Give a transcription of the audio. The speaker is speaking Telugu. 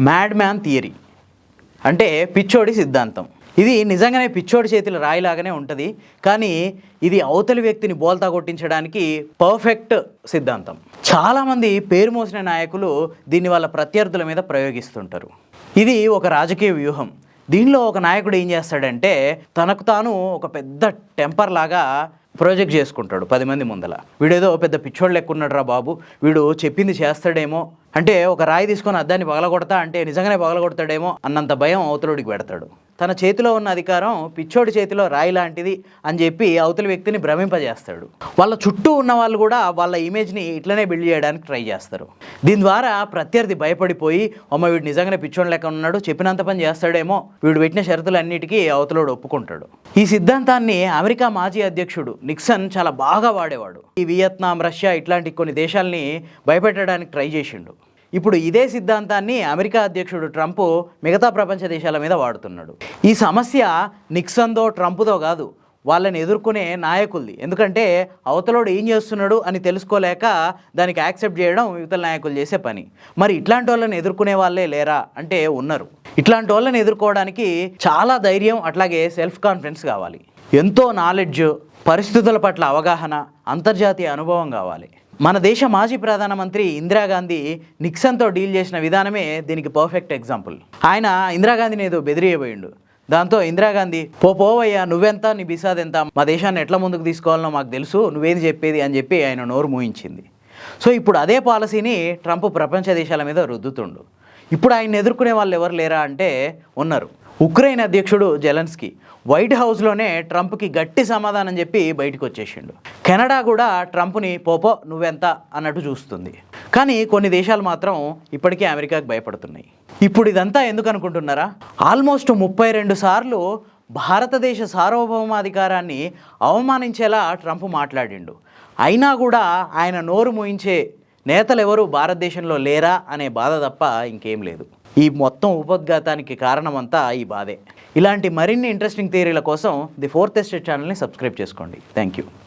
మ్యాడ్ మ్యాన్ థియరీ అంటే పిచ్చోడి సిద్ధాంతం. ఇది నిజంగానే పిచ్చోడి చేతుల రాయిలాగానే ఉంటుంది కానీ ఇది అవతలి వ్యక్తిని బోల్తా కొట్టించడానికి పర్ఫెక్ట్ సిద్ధాంతం. చాలామంది పేరు మోసిన నాయకులు దీన్ని వాళ్ళ ప్రత్యర్థుల మీద ప్రయోగిస్తుంటారు. ఇది ఒక రాజకీయ వ్యూహం. దీనిలో ఒక నాయకుడు ఏం చేస్తాడంటే తనకు తాను ఒక పెద్ద టెంపర్ లాగా ప్రాజెక్ట్ చేసుకుంటాడు పది మంది ముందల. వీడేదో పెద్ద పిచ్చోడు లెక్కున్నాడు రా బాబు. వీడు చెప్పింది చేస్తాడేమో. అంటే ఒక రాయి తీసుకొని అద్దాన్ని పగలగొడతా అంటే నిజంగానే పగలగొడతాడేమో అన్నంత భయం అవతలుడికి పెడతాడు. తన చేతిలో ఉన్న అధికారం పిచ్చోడి చేతిలో రాయి లాంటిది అని చెప్పి అవతలి వ్యక్తిని భ్రమింపజేస్తాడు. వాళ్ళ చుట్టూ ఉన్న వాళ్ళు కూడా వాళ్ళ ఇమేజ్ని ఇట్లనే బిల్డ్ చేయడానికి ట్రై చేస్తారు. దీని ద్వారా ప్రత్యర్థి భయపడిపోయి అమ్మ వీడు నిజంగానే పిచ్చోడి లెక్క ఉన్నాడు చెప్పినంత పని చేస్తాడేమో వీడు పెట్టిన షరతులన్నిటికీ అవతలోడు ఒప్పుకుంటాడు. ఈ సిద్ధాంతాన్ని అమెరికా మాజీ అధ్యక్షుడు నిక్సన్ చాలా బాగా వాడేవాడు. ఈ వియత్నాం రష్యా ఇట్లాంటి కొన్ని దేశాల్ని భయపెట్టడానికి ట్రై చేసిండు. ఇప్పుడు ఇదే సిద్ధాంతాన్ని అమెరికా అధ్యక్షుడు ట్రంప్ మిగతా ప్రపంచ దేశాల మీద వాడుతున్నాడు. ఈ సమస్య నిక్సన్దో ట్రంప్దో కాదు వాళ్ళని ఎదుర్కొనే నాయకులది. ఎందుకంటే అవతలోడు ఏం చేస్తున్నాడు అని తెలుసుకోలేక దానికి యాక్సెప్ట్ చేయడం ఇవతల నాయకులు చేసే పని. మరి ఇట్లాంటి వాళ్ళని ఎదుర్కొనే వాళ్ళే లేరా అంటే ఉన్నారు. ఇట్లాంటి వాళ్ళని ఎదుర్కోవడానికి చాలా ధైర్యం అట్లాగే సెల్ఫ్ కాన్ఫిడెన్స్ కావాలి. ఎంతో నాలెడ్జ్ పరిస్థితుల పట్ల అవగాహన అంతర్జాతీయ అనుభవం కావాలి. మన దేశ మాజీ ప్రధానమంత్రి ఇందిరాగాంధీ నిక్సన్తో డీల్ చేసిన విధానమే దీనికి పర్ఫెక్ట్ ఎగ్జాంపుల్ ఆయన ఇందిరాగాంధీని ఏదో బెదిరియబోయిండు. దాంతో ఇందిరాగాంధీ పో పోవయ్యా నువ్వెంత నీ బిసాద్ ఎంత మా దేశాన్ని ఎట్లా ముందుకు తీసుకోవాలనో మాకు తెలుసు నువ్వేది చెప్పేది అని చెప్పి ఆయన నోరు మూయించింది. సో ఇప్పుడు అదే పాలసీని ట్రంప్ ప్రపంచ దేశాల మీద రుద్దుతుండు. ఇప్పుడు ఆయన ఎదుర్కొనే వాళ్ళు ఎవరు లేరా అంటే ఉన్నారు. ఉక్రెయిన్ అధ్యక్షుడు జెలెన్స్కీ వైట్ హౌస్లోనే ట్రంప్కి గట్టి సమాధానం చెప్పి బయటకు వచ్చేసిండు కెనడా కూడా ట్రంప్ని పోపో నువ్వెంత అన్నట్టు చూస్తుంది. కానీ కొన్ని దేశాలు మాత్రం ఇప్పటికే అమెరికాకు భయపడుతున్నాయి. ఇప్పుడు ఇదంతా ఎందుకు అనుకుంటున్నారా? ఆల్మోస్ట్ ముప్పై రెండు సార్లు భారతదేశ సార్వభౌమాధికారాన్ని అవమానించేలా ట్రంప్ మాట్లాడిండు. అయినా కూడా ఆయన నోరు మూయించే నేతలు ఎవరు భారతదేశంలో లేరా అనే బాధ తప్ప ఇంకేం లేదు. ఈ మొత్తం ఉపద్ఘాతానికి కారణమంతా ఈ బాధే. ఇలాంటి మరిన్ని ఇంట్రెస్టింగ్ థియరీల కోసం ది ఫోర్త్ ఎస్టేట్ ఛానల్ని సబ్స్క్రైబ్ చేసుకోండి. Thank you